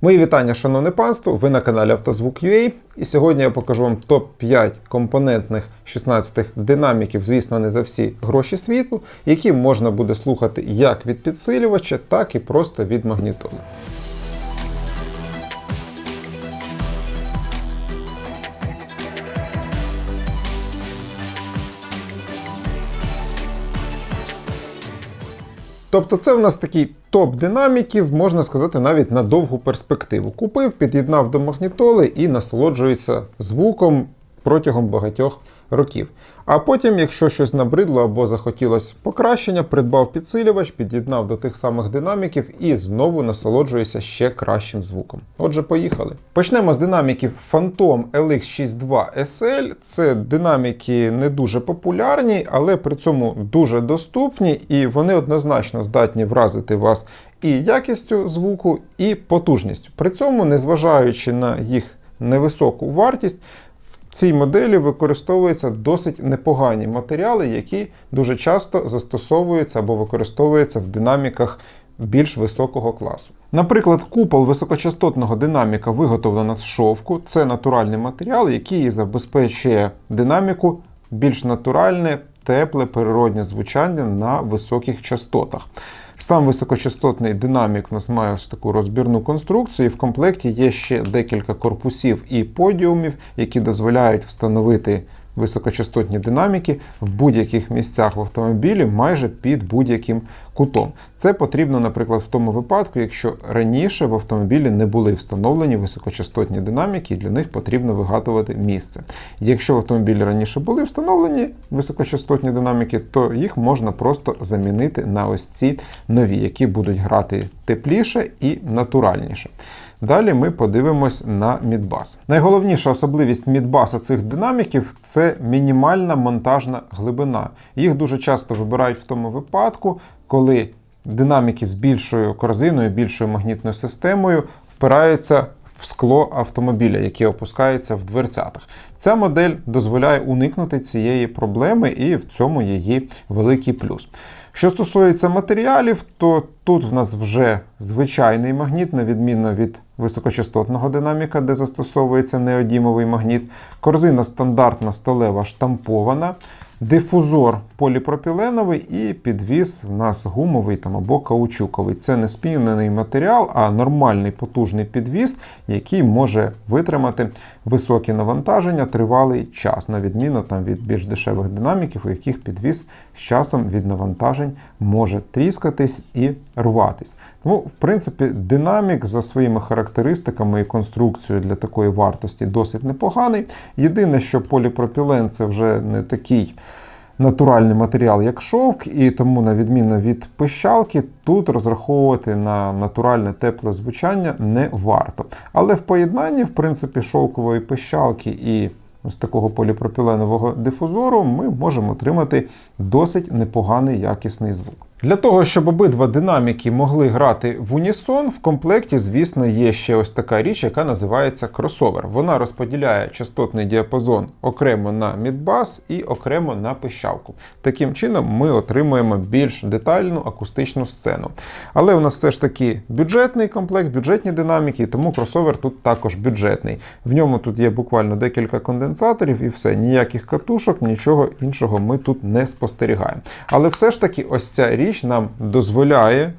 Мої вітання, шановне панство! Ви на каналі Автозвук.ua і сьогодні я покажу вам топ-5 компонентних 16 динаміків, звісно, не за всі гроші світу, які можна буде слухати як від підсилювача, так і просто від магнітоли. Тобто це в нас такий топ динаміків, можна сказати, навіть на довгу перспективу. Купив, під'єднав до магнітоли і насолоджується звуком протягом багатьох років. А потім, якщо щось набридло або захотілося покращення, придбав підсилювач, під'єднав до тих самих динаміків і знову насолоджується ще кращим звуком. Отже, поїхали. Почнемо з динаміків Phantom LX62 SL. Це динаміки не дуже популярні, але при цьому дуже доступні, і вони однозначно здатні вразити вас і якістю звуку, і потужністю. При цьому, незважаючи на їх невисоку вартість, цій моделі використовуються досить непогані матеріали, які дуже часто застосовуються або використовуються в динаміках більш високого класу. Наприклад, купол високочастотного динаміка виготовлено з шовку. Це натуральний матеріал, який забезпечує динаміку більш натуральне, тепле, природне звучання на високих частотах. Сам високочастотний динамік у нас має ось таку розбірну конструкцію, і в комплекті є ще декілька корпусів і подіумів, які дозволяють встановити високочастотні динаміки в будь-яких місцях в автомобілі майже під будь-яким кутом. Це потрібно, наприклад, в тому випадку, якщо раніше в автомобілі не були встановлені високочастотні динаміки, і для них потрібно вигадувати місце. Якщо в автомобілі раніше були встановлені високочастотні динаміки, то їх можна просто замінити на ось ці нові, які будуть грати тепліше і натуральніше. Далі ми подивимось на мідбас. Найголовніша особливість мідбаса цих динаміків це мінімальна монтажна глибина. Їх дуже часто вибирають в тому випадку, коли динаміки з більшою корзиною, більшою магнітною системою впираються в скло автомобіля, яке опускається в дверцятах. Ця модель дозволяє уникнути цієї проблеми, і в цьому її великий плюс. Що стосується матеріалів, то тут в нас вже звичайний магніт, на відміну від високочастотного динаміка, де застосовується неодімовий магніт. Корзина стандартна сталева штампована. Дифузор поліпропіленовий і підвіз в нас гумовий там або каучуковий. Це не спінений матеріал, а нормальний потужний підвіз, який може витримати високі навантаження тривалий час, на відміну там, від більш дешевих динаміків, у яких підвіз з часом від навантажень може тріскатись і рватись. Тому, в принципі, динамік за своїми характеристиками і конструкцією для такої вартості досить непоганий. Єдине, що поліпропілен це вже не такий натуральний матеріал, як шовк, і тому, на відміну від пищалки, тут розраховувати на натуральне тепле звучання не варто. Але в поєднанні, в принципі, шовкової пищалки і ось такого поліпропіленового дифузору ми можемо отримати досить непоганий якісний звук. Для того, щоб обидва динаміки могли грати в унісон, в комплекті, звісно, є ще ось така річ, яка називається кросовер. Вона розподіляє частотний діапазон окремо на мідбас і окремо на пищалку. Таким чином, ми отримуємо більш детальну акустичну сцену. Але у нас все ж таки бюджетний комплект, бюджетні динаміки, тому кросовер тут також бюджетний. В ньому тут є буквально декілька конденсаторів і все, ніяких катушок, нічого іншого ми тут не спостерігаємо. Але все ж таки, ось ця річ річ нам дозволяє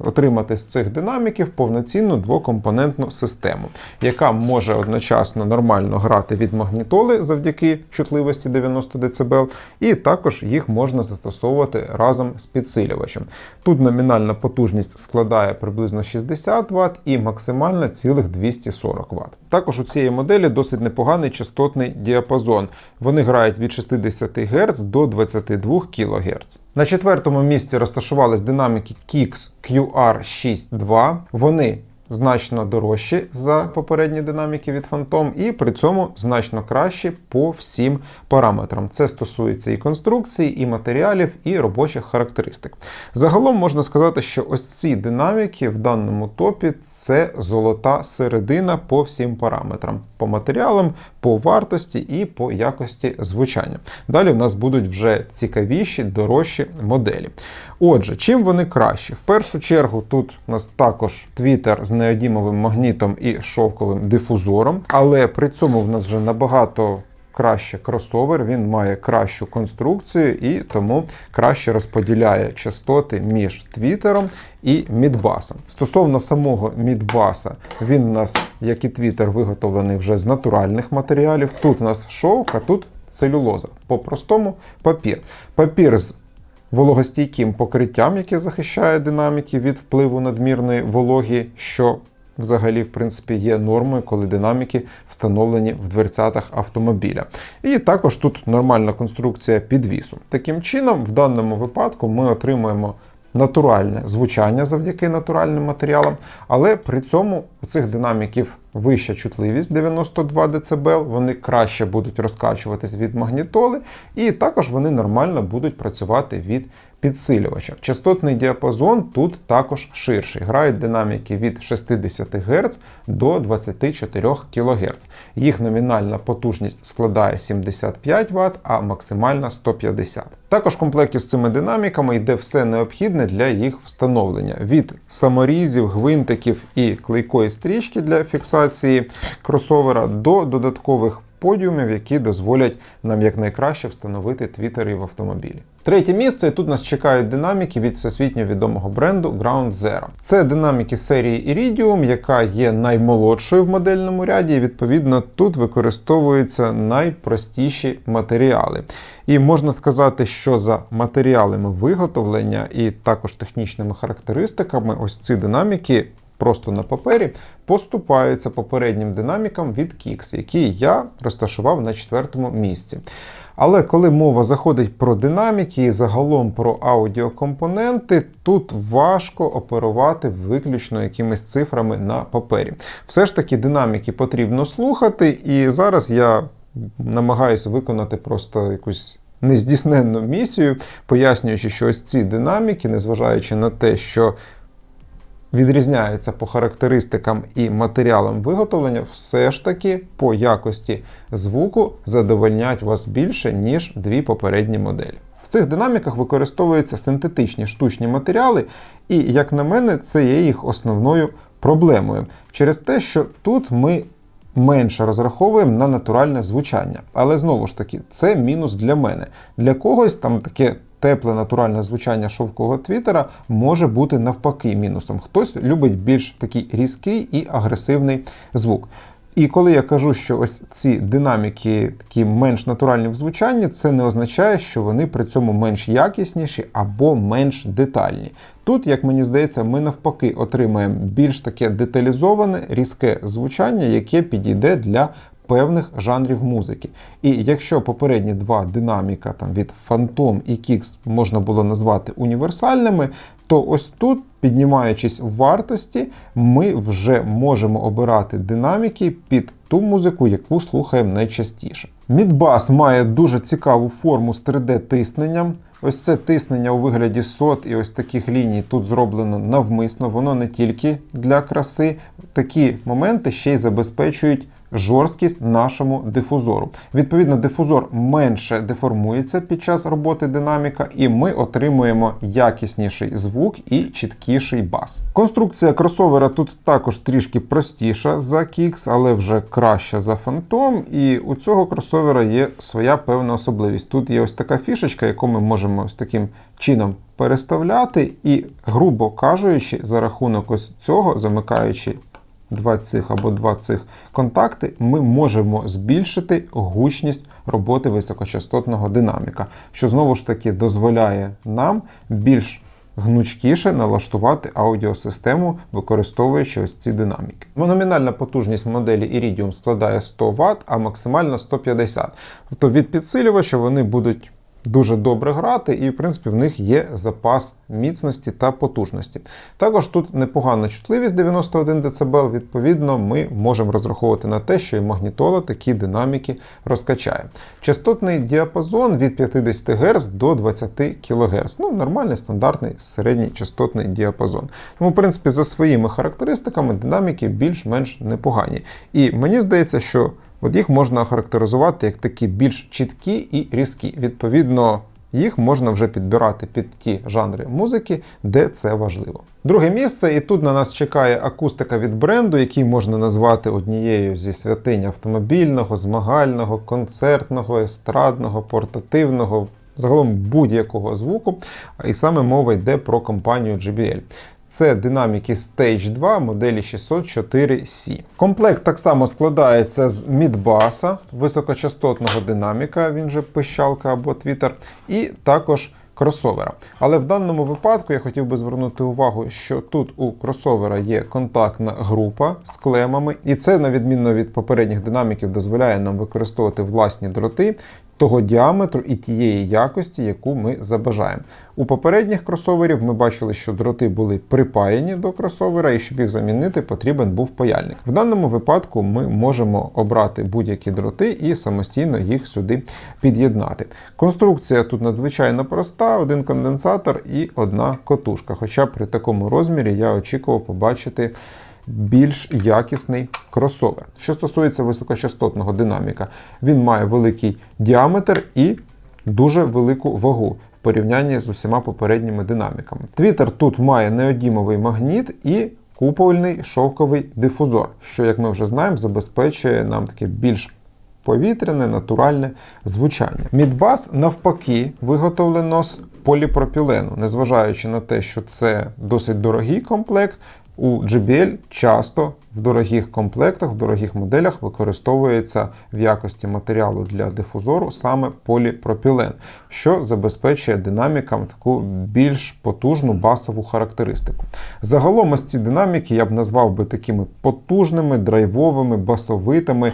отримати з цих динаміків повноцінну двокомпонентну систему, яка може одночасно нормально грати від магнітоли завдяки чутливості 90 дБ, і також їх можна застосовувати разом з підсилювачем. Тут номінальна потужність складає приблизно 60 Вт і максимальна цілих 240 Вт. Також у цієї моделі досить непоганий частотний діапазон. Вони грають від 60 Гц до 22 кГц. На четвертому місці розташувались динаміки Kix QR62. Вони значно дорожчі за попередні динаміки від Phantom, і при цьому значно кращі по всім параметрам. Це стосується і конструкції, і матеріалів, і робочих характеристик. Загалом можна сказати, що ось ці динаміки в даному топі це золота середина по всім параметрам, по матеріалам, по вартості і по якості звучання. Далі в нас будуть вже цікавіші, дорожчі моделі. Отже, чим вони кращі? В першу чергу тут у нас також твітер з неодімовим магнітом і шовковим дифузором, але при цьому в нас вже набагато краще кросовер, він має кращу конструкцію і тому краще розподіляє частоти між твітером і мідбасом. Стосовно самого мідбаса, він у нас, як і твітер, виготовлений вже з натуральних матеріалів. Тут у нас шовк, а тут целюлоза. По-простому папір. Папір з вологостійким покриттям, яке захищає динаміки від впливу надмірної вологі, що взагалі, в принципі, є нормою, коли динаміки встановлені в дверцятах автомобіля. І також тут нормальна конструкція підвісу. Таким чином, в даному випадку ми отримуємо. Натуральне звучання завдяки натуральним матеріалам, але при цьому у цих динаміків вища чутливість 92 дБ, вони краще будуть розкачуватись від магнітоли, і також вони нормально будуть працювати від підсилювача. Частотний діапазон тут також ширший. Грають динаміки від 60 Гц до 24 кГц. Їх номінальна потужність складає 75 Вт, а максимальна 150 також в комплекті з цими динаміками йде все необхідне для їх встановлення: від саморізів, гвинтиків і клейкої стрічки для фіксації кросовера до додаткових подіумів, які дозволять нам якнайкраще встановити твітери в автомобілі. Третє місце і тут нас чекають динаміки від всесвітньо відомого бренду Ground Zero. Це динаміки серії Iridium, яка є наймолодшою в модельному ряді. і Відповідно, тут використовуються найпростіші матеріали. І можна сказати, що за матеріалами виготовлення і також технічними характеристиками, ось ці динаміки. Просто на папері поступаються попереднім динамікам від Kix, які я розташував на четвертому місці. Але коли мова заходить про динаміки і загалом про аудіокомпоненти, тут важко оперувати виключно якимись цифрами на папері. Все ж таки, динаміки потрібно слухати, і зараз я намагаюся виконати просто якусь. Нездійсненну місію, пояснюючи, що ось ці динаміки, незважаючи на те, що відрізняються по характеристикам і матеріалам виготовлення, все ж таки по якості звуку задовольнять вас більше, ніж дві попередні моделі. В цих динаміках використовуються синтетичні штучні матеріали, і, як на мене, це є їх основною проблемою через те, що тут ми. Менше розраховуємо на натуральне звучання. Але знову ж таки, це мінус для мене. Для когось там таке тепле натуральне звучання шовкового твітера може бути навпаки мінусом. Хтось любить більш такий різкий і агресивний звук. І коли я кажу, що ось ці динаміки такі менш натуральні в звучанні, це не означає, що вони при цьому менш якісніші або менш детальні. Тут, як мені здається, ми навпаки отримаємо більш таке деталізоване, різке звучання, яке підійде для певних жанрів музики. І якщо попередні два динаміка там від Phantom і Kix можна було назвати універсальними, то ось тут, піднімаючись в вартості, ми вже можемо обирати динаміки під ту музику, яку слухаємо найчастіше. Мідбас має дуже цікаву форму з 3D-тисненням. Ось це тиснення у вигляді сот і ось таких ліній тут зроблено навмисно, воно не тільки для краси. Такі моменти ще й забезпечують жорсткість нашому дифузору. Відповідно, дифузор менше деформується під час роботи динаміка, і ми отримуємо якісніший звук і чіткіший бас. Конструкція кросовера тут також трішки простіша за Kix, але вже краща за Phantom. І у цього кросовера є своя певна особливість. Тут є ось така фішечка, яку ми можемо ось таким чином переставляти, і, грубо кажучи, за рахунок ось цього, замикаючи два цих або два цих контакти, ми можемо збільшити гучність роботи високочастотного динаміка, що знову ж таки дозволяє нам більш гнучкіше налаштувати аудіосистему, використовуючи ось ці динаміки. Номінальна потужність моделі Iridium складає 100 Вт, а максимально 150 Тобто від підсилювача вони будуть дуже добре грати, і, в принципі, в них є запас міцності та потужності. Також тут непогана чутливість 91 дБ, відповідно, ми можемо розраховувати на те, що і магнітола такі динаміки розкачає. Частотний діапазон від 50 Гц до 20 кГц. Ну, нормальний стандартний середній частотний діапазон. Тому, в принципі, за своїми характеристиками динаміки більш-менш непогані. І мені здається, що От їх можна охарактеризувати як такі більш чіткі і різкі. Відповідно, їх можна вже підбирати під ті жанри музики, де це важливо. Друге місце, і тут на нас чекає акустика від бренду, який можна назвати однією зі святинь автомобільного, змагального, концертного, естрадного, портативного, загалом будь-якого звуку. І саме мова йде про компанію JBL. Це динаміки Stage 2 моделі 604C. Комплект так само складається з мідбаса, високочастотного динаміка, він же пищалка або твітер, і також кросовера. Але в даному випадку я хотів би звернути увагу, що тут у кросовера є контактна група з клемами, і це, на відміну від попередніх динаміків, дозволяє нам використовувати власні дроти. Того діаметру і тієї якості, яку ми забажаємо. У попередніх кросоверів ми бачили, що дроти були припаяні до кросовера, і щоб їх замінити, потрібен був паяльник. В даному випадку ми можемо обрати будь-які дроти і самостійно їх сюди під'єднати. Конструкція тут надзвичайно проста: один конденсатор і одна котушка. Хоча при такому розмірі я очікував побачити більш якісний кросовер. Що стосується високочастотного динаміка, він має великий діаметр і дуже велику вагу в порівнянні з усіма попередніми динаміками. Твітер тут має неодімовий магніт і купольний шовковий дифузор, що, як ми вже знаємо, забезпечує нам таке більш повітряне, натуральне звучання. Мідбас, навпаки, виготовлено з поліпропілену, незважаючи на те, що це досить дорогий комплект. У JBL часто в дорогих комплектах, в дорогих моделях використовується в якості матеріалу для дифузору саме поліпропілен, що забезпечує динамікам таку більш потужну басову характеристику. Загалом ось ці динаміки я б назвав би такими потужними, драйвовими, басовитими.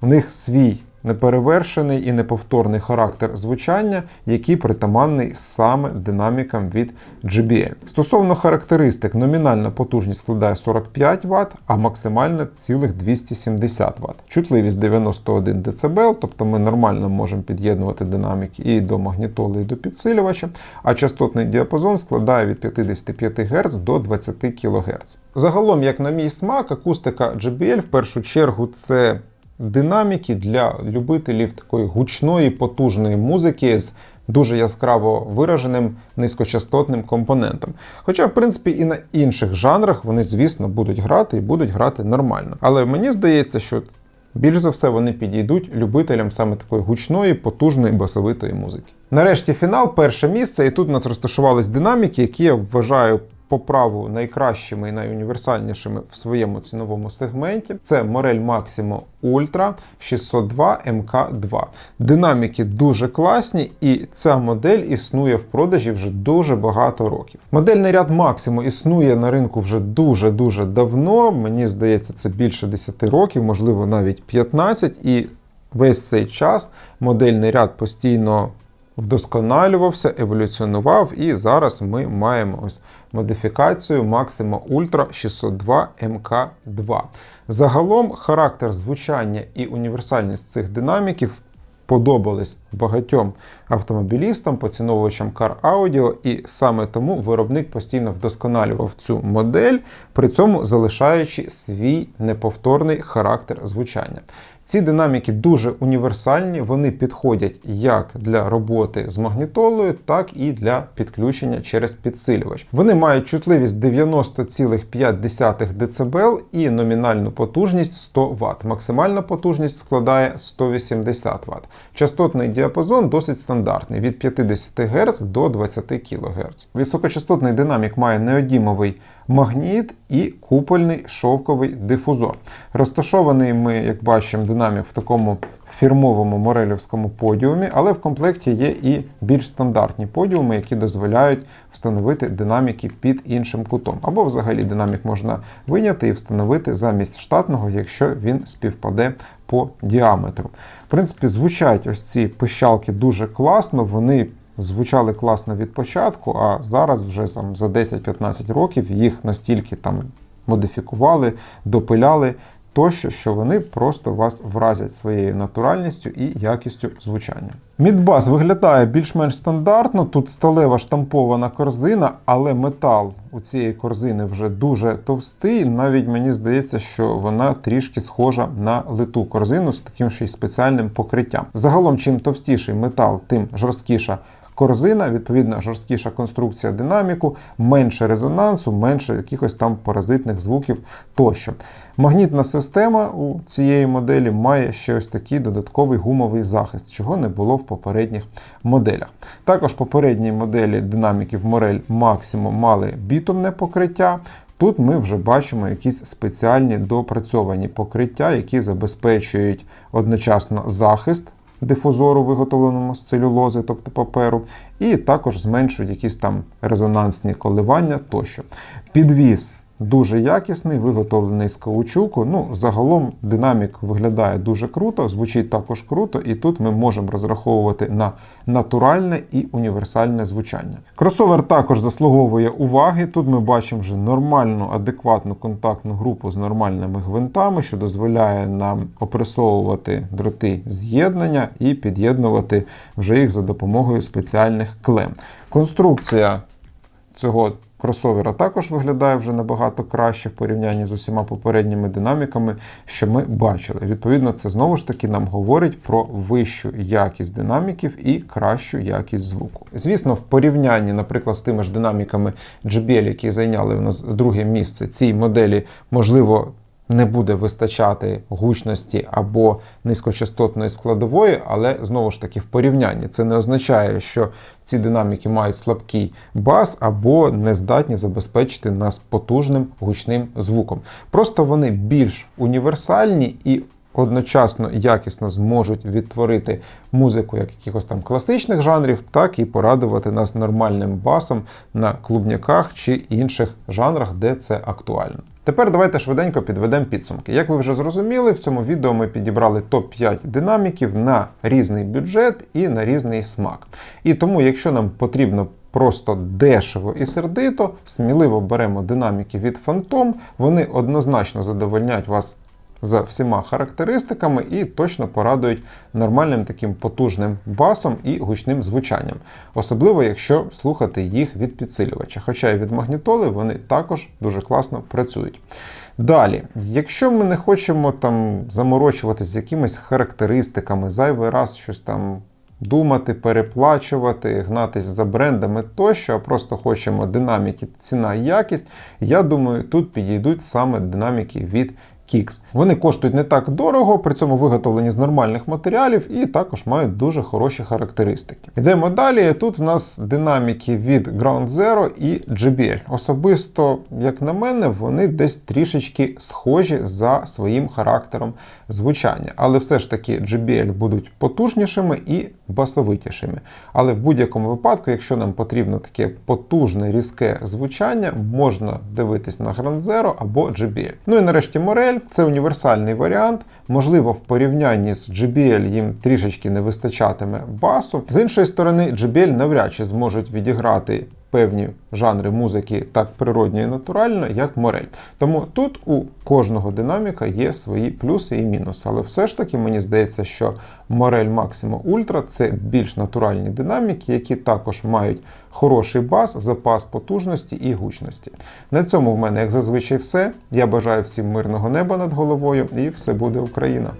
У них свій неперевершений і неповторний характер звучання, який притаманний саме динамікам від JBL. Стосовно характеристик, номінальна потужність складає 45 Вт, а максимальна цілих 270 Вт. Чутливість 91 дБ, тобто ми нормально можемо під'єднувати динаміки і до магнітоли, і до підсилювача, а частотний діапазон складає від 55 Гц до 20 кГц. Загалом, як на мій смак, акустика JBL в першу чергу це динаміки для любителів такої гучної, потужної музики з дуже яскраво вираженим низькочастотним компонентом. Хоча, в принципі, і на інших жанрах вони, звісно, будуть грати і будуть грати нормально. Але мені здається, що більш за все вони підійдуть любителям саме такої гучної, потужної басовитої музики. Нарешті фінал, перше місце, і тут у нас розташувались динаміки, які я вважаю по праву найкращими і найуніверсальнішими в своєму ціновому сегменті. Це Morel Maximo Ultra 602 MK2. Динаміки дуже класні, і ця модель існує в продажі вже дуже багато років. Модельний ряд Maximo існує на ринку вже дуже-дуже давно. Мені здається, це більше 10 років, можливо, навіть 15. І весь цей час модельний ряд постійно вдосконалювався, еволюціонував, і зараз ми маємо ось модифікацію Maxima Ultra 602 MK2. Загалом характер звучання і універсальність цих динаміків подобались багатьом автомобілістам, поціновувачам Car Audio, і саме тому виробник постійно вдосконалював цю модель, при цьому залишаючи свій неповторний характер звучання. Ці динаміки дуже універсальні, вони підходять як для роботи з магнітолою, так і для підключення через підсилювач. Вони мають чутливість 90,5 дБ і номінальну потужність 100 Вт. Максимальна потужність складає 180 Вт. Частотний діапазон досить стандартний від 50 Гц до 20 кГц. Високочастотний динамік має неодімовий магніт і купольний шовковий дифузор. Розташований ми, як бачимо, динамік в такому фірмовому морелівському подіумі, але в комплекті є і більш стандартні подіуми, які дозволяють встановити динаміки під іншим кутом. Або взагалі динамік можна виняти і встановити замість штатного, якщо він співпаде по діаметру. В принципі, звучать ось ці пищалки дуже класно, вони звучали класно від початку, а зараз вже там, за 10-15 років їх настільки там модифікували, допиляли тощо, що вони просто вас вразять своєю натуральністю і якістю звучання. Мідбас виглядає більш-менш стандартно. Тут сталева штампована корзина, але метал у цієї корзини вже дуже товстий. Навіть мені здається, що вона трішки схожа на литу корзину з таким ще й спеціальним покриттям. Загалом, чим товстіший метал, тим жорсткіша корзина, відповідно, жорсткіша конструкція динаміку, менше резонансу, менше якихось там паразитних звуків тощо. Магнітна система у цієї моделі має ще ось такий додатковий гумовий захист, чого не було в попередніх моделях. Також попередні моделі динаміків Morel Maximo мали бітумне покриття. Тут ми вже бачимо якісь спеціальні допрацьовані покриття, які забезпечують одночасно захист дифузору, виготовленому з целюлози, тобто паперу, і також зменшують якісь там резонансні коливання тощо. Підвіз Дуже якісний, виготовлений з каучуку. Ну, загалом динамік виглядає дуже круто, звучить також круто, і тут ми можемо розраховувати на натуральне і універсальне звучання. Кросовер також заслуговує уваги. Тут ми бачимо вже нормальну, адекватну контактну групу з нормальними гвинтами, що дозволяє нам опресовувати дроти з'єднання і під'єднувати вже їх за допомогою спеціальних клем. Конструкція цього кросовера також виглядає вже набагато краще в порівнянні з усіма попередніми динаміками, що ми бачили. Відповідно, це знову ж таки нам говорить про вищу якість динаміків і кращу якість звуку. Звісно, в порівнянні, наприклад, з тими ж динаміками JBL, які зайняли у нас друге місце, цій моделі можливо не буде вистачати гучності або низькочастотної складової, але знову ж таки в порівнянні це не означає, що ці динаміки мають слабкий бас або не здатні забезпечити нас потужним гучним звуком. Просто вони більш універсальні і. Одночасно якісно зможуть відтворити музику як якихось там класичних жанрів, так і порадувати нас нормальним басом на клубняках чи інших жанрах, де це актуально. Тепер давайте швиденько підведемо підсумки. Як ви вже зрозуміли, в цьому відео ми підібрали топ-5 динаміків на різний бюджет і на різний смак. І тому, якщо нам потрібно просто дешево і сердито, сміливо беремо динаміки від Phantom, вони однозначно задовольняють вас за всіма характеристиками і точно порадують нормальним таким потужним басом і гучним звучанням, особливо якщо слухати їх від підсилювача. Хоча і від магнітоли вони також дуже класно працюють. Далі, якщо ми не хочемо там заморочуватися з якимись характеристиками, зайвий раз щось там. Думати, переплачувати, гнатись за брендами тощо, а просто хочемо динаміки, ціна і якість. Я думаю, тут підійдуть саме динаміки від Kicks. Вони коштують не так дорого, при цьому виготовлені з нормальних матеріалів і також мають дуже хороші характеристики. Йдемо далі. Тут в нас динаміки від Ground Zero і JBL. Особисто, як на мене, вони десь трішечки схожі за своїм характером звучання. Але все ж таки JBL будуть потужнішими і басовитішими. Але в будь-якому випадку, якщо нам потрібно таке потужне різке звучання, можна дивитись на Grand Zero або JBL. Ну і нарешті Morel це універсальний варіант. Можливо, в порівнянні з JBL їм трішечки не вистачатиме басу. З іншої сторони, JBL навряд чи зможуть відіграти певні жанри музики так природньо і натурально, як Морель. Тому тут у кожного динаміка є свої плюси і мінуси. Але все ж таки мені здається, що Морель Maximo Ultra це більш натуральні динаміки, які також мають хороший бас, запас потужності і гучності. На цьому в мене, як зазвичай, все. Я бажаю всім мирного неба над головою і все буде Україна!